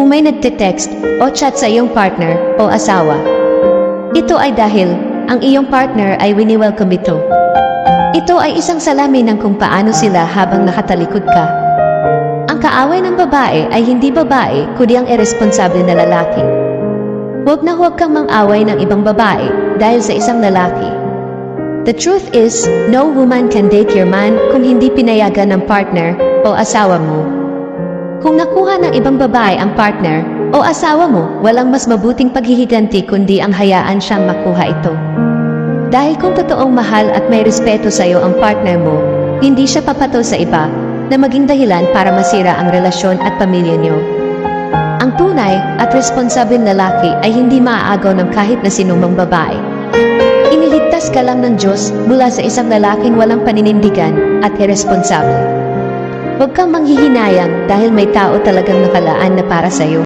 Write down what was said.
kung may nagte-text o chat sa iyong partner o asawa. Ito ay dahil ang iyong partner ay wini-welcome ito. Ito ay isang salamin ng kung paano sila habang nakatalikod ka. Ang kaaway ng babae ay hindi babae kundi ang irresponsable na lalaki. Huwag na huwag kang mang-away ng ibang babae dahil sa isang lalaki. The truth is, no woman can date your man kung hindi pinayagan ng partner o asawa mo. Kung nakuha ng ibang babae ang partner o asawa mo, walang mas mabuting paghihiganti kundi ang hayaan siyang makuha ito. Dahil kung totoong mahal at may respeto sa iyo ang partner mo, hindi siya papato sa iba na maging dahilan para masira ang relasyon at pamilya niyo. Ang tunay at responsable na lalaki ay hindi maaagaw ng kahit na sinumang babae. Iniligtas ka lang ng Diyos mula sa isang lalaking walang paninindigan at irresponsable. Huwag kang manghihinayang dahil may tao talagang nakalaan na para sa iyo.